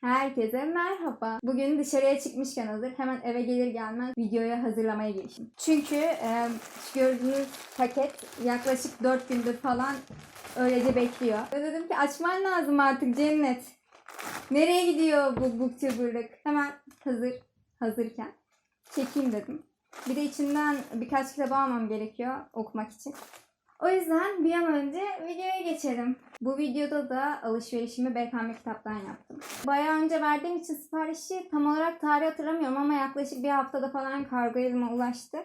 Herkese merhaba. Bugün dışarıya çıkmışken hazır hemen eve gelir gelmez videoya hazırlamaya girişim. Çünkü e, gördüğünüz paket yaklaşık 4 gündür falan öylece bekliyor. Ve dedim ki açman lazım artık cennet. Nereye gidiyor bu booktuberlık? Hemen hazır, hazırken çekeyim dedim. Bir de içinden birkaç kitap almam gerekiyor okumak için. O yüzden bir an önce videoya geçelim. Bu videoda da alışverişimi BKM kitaptan yaptım. Bayağı önce verdiğim için siparişi tam olarak tarih hatırlamıyorum ama yaklaşık bir haftada falan kargo elime ulaştı.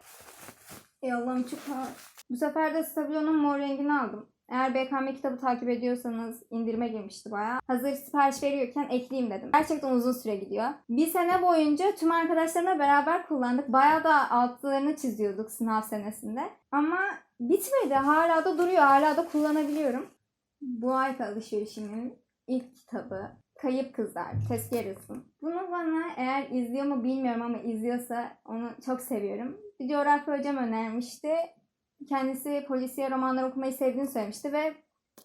Ey Allah'ım çok ağır. Bu sefer de Stabilo'nun mor rengini aldım. Eğer BKM kitabı takip ediyorsanız indirime girmişti bayağı. Hazır sipariş veriyorken ekleyeyim dedim. Gerçekten uzun süre gidiyor. Bir sene boyunca tüm arkadaşlarımla beraber kullandık. Bayağı da altlarını çiziyorduk sınav senesinde. Ama bitmedi. Hala da duruyor. Hala da kullanabiliyorum. Bu ayki alışverişimin ilk kitabı Kayıp Kızlar, Tezkeresin. Bunu bana eğer izliyor mu bilmiyorum ama izliyorsa onu çok seviyorum. Bir coğrafya hocam önermişti. Kendisi polisiye romanlar okumayı sevdiğini söylemişti ve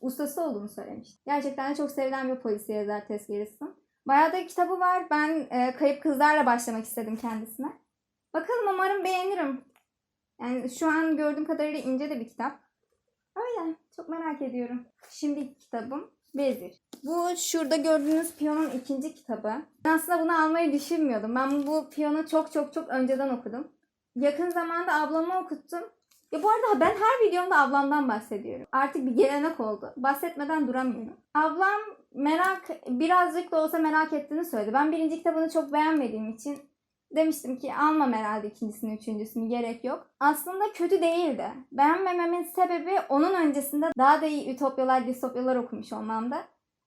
ustası olduğunu söylemişti. Gerçekten de çok sevilen bir polisiye yazar Tezkeresin. Bayağı da kitabı var. Ben e, Kayıp Kızlar'la başlamak istedim kendisine. Bakalım umarım beğenirim. Yani şu an gördüğüm kadarıyla ince de bir kitap. Öyle. Çok merak ediyorum. Şimdi kitabım Vezir. Bu şurada gördüğünüz Piyon'un ikinci kitabı. Ben aslında bunu almayı düşünmüyordum. Ben bu Piyon'u çok çok çok önceden okudum. Yakın zamanda ablama okuttum. Ya bu arada ben her videomda ablamdan bahsediyorum. Artık bir gelenek oldu. Bahsetmeden duramıyorum. Ablam merak, birazcık da olsa merak ettiğini söyledi. Ben birinci kitabını çok beğenmediğim için demiştim ki almam herhalde ikincisini, üçüncüsünü gerek yok. Aslında kötü değildi. Beğenmememin sebebi onun öncesinde daha da iyi ütopyalar, distopyalar okumuş olmamda.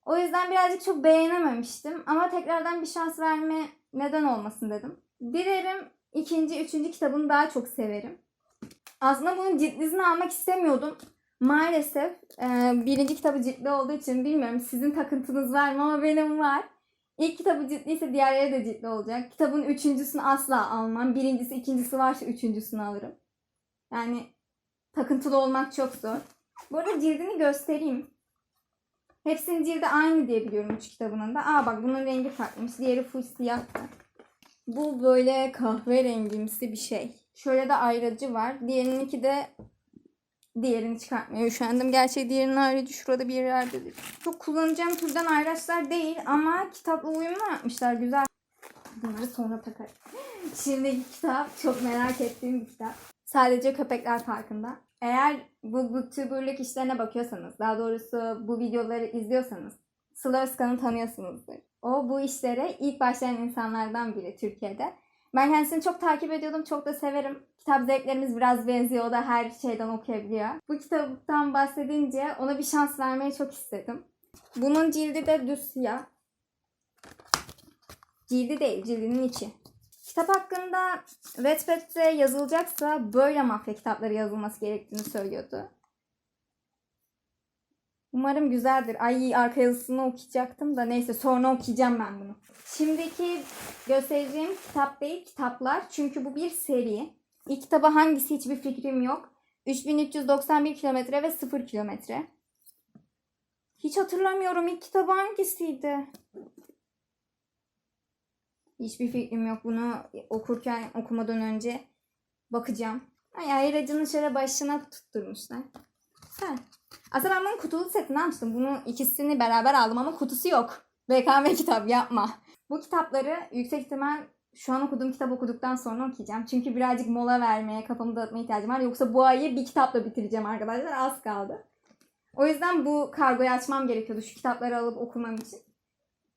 O yüzden birazcık çok beğenememiştim ama tekrardan bir şans verme neden olmasın dedim. Dilerim ikinci, üçüncü kitabını daha çok severim. Aslında bunun ciltlisini almak istemiyordum. Maalesef birinci kitabı ciltli olduğu için bilmiyorum sizin takıntınız var mı ama benim var. İlk kitabı ciltliyse diğerleri de ciltli olacak. Kitabın üçüncüsünü asla almam. Birincisi, ikincisi varsa üçüncüsünü alırım. Yani takıntılı olmak çok zor. Bu arada cildini göstereyim. Hepsinin cildi aynı diye biliyorum üç kitabının da. Aa bak bunun rengi farklıymış. Diğeri full siyahtı. Bu böyle kahverengimsi bir şey. Şöyle de ayracı var. Diğerininki de diğerini çıkartmaya üşendim. Gerçi diğerinin ayracı şurada bir yerdedir. Çok kullanacağım türden ayraçlar değil ama kitapla uyumlu yapmışlar. Güzel. Bunları sonra takarım. Şimdiki kitap çok merak ettiğim bir kitap. Sadece Köpekler Parkı'nda. Eğer bu booktuberlık işlerine bakıyorsanız, daha doğrusu bu videoları izliyorsanız Sıla Özkan'ı tanıyorsunuzdur. O bu işlere ilk başlayan insanlardan biri Türkiye'de. Ben kendisini çok takip ediyordum, çok da severim. Kitap zevklerimiz biraz benziyor, o da her şeyden okuyabiliyor. Bu kitaptan bahsedince ona bir şans vermeyi çok istedim. Bunun cildi de düz siyah. Cildi değil, cildinin içi. Kitap hakkında Wattpad'de yazılacaksa böyle mafya kitapları yazılması gerektiğini söylüyordu. Umarım güzeldir. Ay arka yazısını okuyacaktım da neyse sonra okuyacağım ben bunu. Şimdiki göstereceğim kitap değil kitaplar. Çünkü bu bir seri. İlk kitaba hangisi hiçbir fikrim yok. 3391 kilometre ve 0 kilometre. Hiç hatırlamıyorum ilk kitabı hangisiydi? Hiçbir fikrim yok. Bunu okurken okumadan önce bakacağım. Ay ayracının şöyle başına tutturmuşlar. Güzel. Aslında ben bunun kutulu setini almıştım. Bunu ikisini beraber aldım ama kutusu yok. BKM kitap yapma. Bu kitapları yüksek ihtimal şu an okuduğum kitap okuduktan sonra okuyacağım. Çünkü birazcık mola vermeye, kafamı dağıtmaya ihtiyacım var. Yoksa bu ayı bir kitapla bitireceğim arkadaşlar. Az kaldı. O yüzden bu kargoyu açmam gerekiyordu şu kitapları alıp okumam için.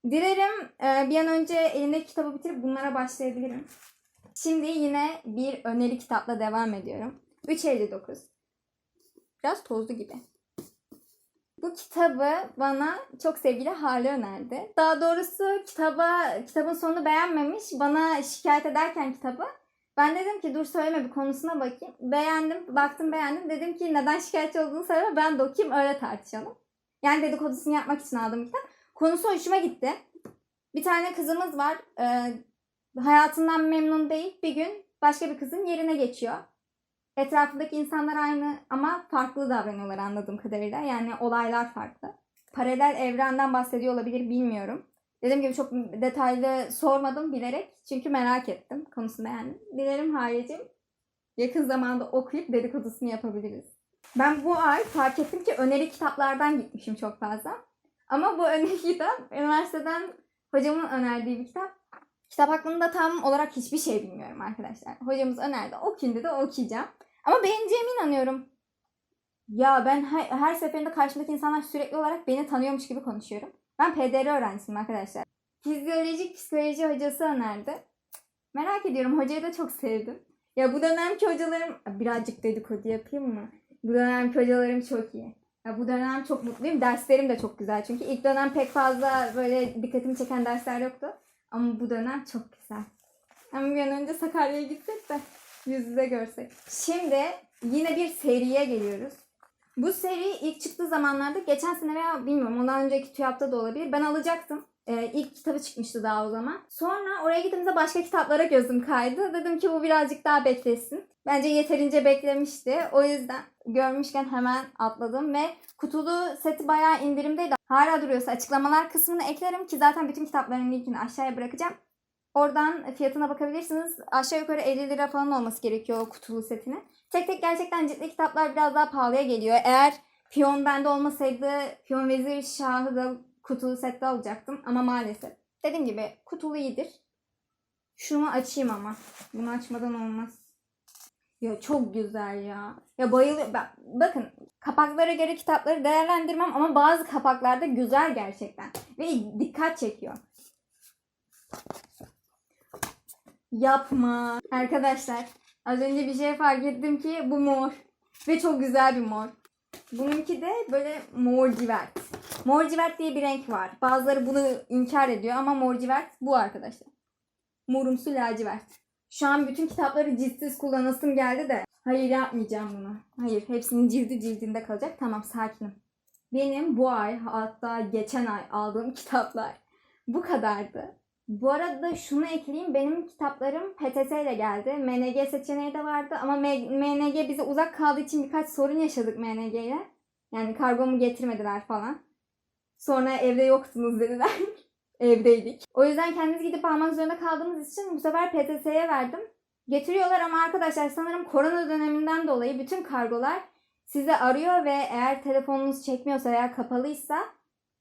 Dilerim e, bir an önce elimdeki kitabı bitirip bunlara başlayabilirim. Şimdi yine bir öneri kitapla devam ediyorum. 3.59. Biraz tozlu gibi. Bu kitabı bana çok sevgili Hale önerdi. Daha doğrusu kitaba kitabın sonunu beğenmemiş. Bana şikayet ederken kitabı ben dedim ki dur söyleme bir konusuna bakayım. Beğendim, baktım beğendim. Dedim ki neden şikayetçi olduğunu söyleme ben de okuyayım öyle tartışalım. Yani dedikodusunu yapmak için aldım kitap. Konusu hoşuma gitti. Bir tane kızımız var. Ee, hayatından memnun değil. Bir gün başka bir kızın yerine geçiyor. Etrafındaki insanlar aynı ama farklı davranıyorlar anladığım kadarıyla. Yani olaylar farklı. Paralel evrenden bahsediyor olabilir bilmiyorum. Dediğim gibi çok detaylı sormadım bilerek. Çünkü merak ettim konusunu beğendim. Dilerim Haryeciğim yakın zamanda okuyup dedikodusunu yapabiliriz. Ben bu ay fark ettim ki öneri kitaplardan gitmişim çok fazla. Ama bu öneri kitap üniversiteden hocamın önerdiği bir kitap. Kitap hakkında tam olarak hiçbir şey bilmiyorum arkadaşlar. Hocamız önerdi. Okuyun dedi okuyacağım. Ama beğeneceğime inanıyorum. Ya ben her, her seferinde karşımdaki insanlar sürekli olarak beni tanıyormuş gibi konuşuyorum. Ben PDR öğrencisiyim arkadaşlar. Fizyolojik psikoloji hocası önerdi. Merak ediyorum. Hocayı da çok sevdim. Ya bu dönemki hocalarım birazcık dedikodu yapayım mı? Bu dönemki hocalarım çok iyi. Ya bu dönem çok mutluyum. Derslerim de çok güzel. Çünkü ilk dönem pek fazla böyle dikkatimi çeken dersler yoktu. Ama bu dönem çok güzel. Ama bir an önce Sakarya'ya gitsek de yüz yüze görsek. Şimdi yine bir seriye geliyoruz. Bu seri ilk çıktığı zamanlarda geçen sene veya bilmiyorum ondan önceki TÜYAP'ta da olabilir. Ben alacaktım. Ee, ilk kitabı çıkmıştı daha o zaman. Sonra oraya gittiğimizde başka kitaplara gözüm kaydı. Dedim ki bu birazcık daha beklesin. Bence yeterince beklemişti. O yüzden görmüşken hemen atladım ve kutulu seti bayağı indirimdeydi. Hala duruyorsa açıklamalar kısmını eklerim ki zaten bütün kitapların linkini aşağıya bırakacağım. Oradan fiyatına bakabilirsiniz. Aşağı yukarı 50 lira falan olması gerekiyor o kutulu setine. Tek tek gerçekten ciddi kitaplar biraz daha pahalıya geliyor. Eğer Piyon bende olmasaydı Piyon Vezir Şahı da kutulu sette alacaktım ama maalesef. Dediğim gibi kutulu iyidir. Şunu açayım ama. Bunu açmadan olmaz. Ya çok güzel ya. Ya bayılıyorum. Bak, bakın kapaklara göre kitapları değerlendirmem ama bazı kapaklarda güzel gerçekten. Ve dikkat çekiyor. Yapma. Arkadaşlar az önce bir şey fark ettim ki bu mor. Ve çok güzel bir mor. Bununki de böyle mor civert. Mor civert diye bir renk var. Bazıları bunu inkar ediyor ama mor civert bu arkadaşlar. Morumsu lacivert. Şu an bütün kitapları ciltsiz kullanasım geldi de. Hayır yapmayacağım bunu. Hayır hepsinin cildi cildinde kalacak. Tamam sakinim. Benim bu ay hatta geçen ay aldığım kitaplar bu kadardı. Bu arada şunu ekleyeyim. Benim kitaplarım PTS ile geldi. MNG seçeneği de vardı ama MNG bize uzak kaldığı için birkaç sorun yaşadık MNG ile. Yani kargomu getirmediler falan. Sonra evde yoksunuz dediler. Evdeydik. O yüzden kendiniz gidip almak zorunda kaldığımız için bu sefer PTS'ye verdim. Getiriyorlar ama arkadaşlar sanırım korona döneminden dolayı bütün kargolar sizi arıyor ve eğer telefonunuz çekmiyorsa veya kapalıysa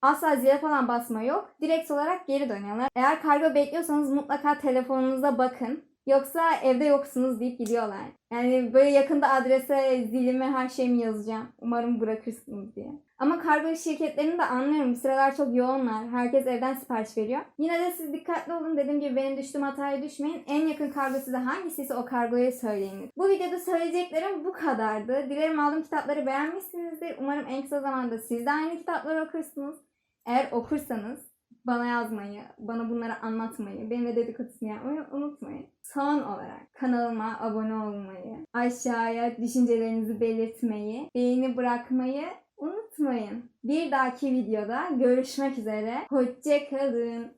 asla zile falan basma yok. Direkt olarak geri dönüyorlar. Eğer kargo bekliyorsanız mutlaka telefonunuza bakın. Yoksa evde yoksunuz deyip gidiyorlar. Yani böyle yakında adrese zilimi her şeyimi yazacağım. Umarım bırakırsınız diye. Ama kargo şirketlerini de anlıyorum. Sıralar çok yoğunlar. Herkes evden sipariş veriyor. Yine de siz dikkatli olun. Dediğim gibi benim düştüğüm hataya düşmeyin. En yakın kargo size hangisiyse o kargoyu söyleyin. Bu videoda söyleyeceklerim bu kadardı. Dilerim aldığım kitapları beğenmişsinizdir. Umarım en kısa zamanda siz de aynı kitapları okursunuz. Eğer okursanız bana yazmayı, bana bunları anlatmayı, benimle dedikodusunu yapmayı unutmayın. Son olarak kanalıma abone olmayı, aşağıya düşüncelerinizi belirtmeyi, beğeni bırakmayı unutmayın. Bir dahaki videoda görüşmek üzere. Hoşçakalın.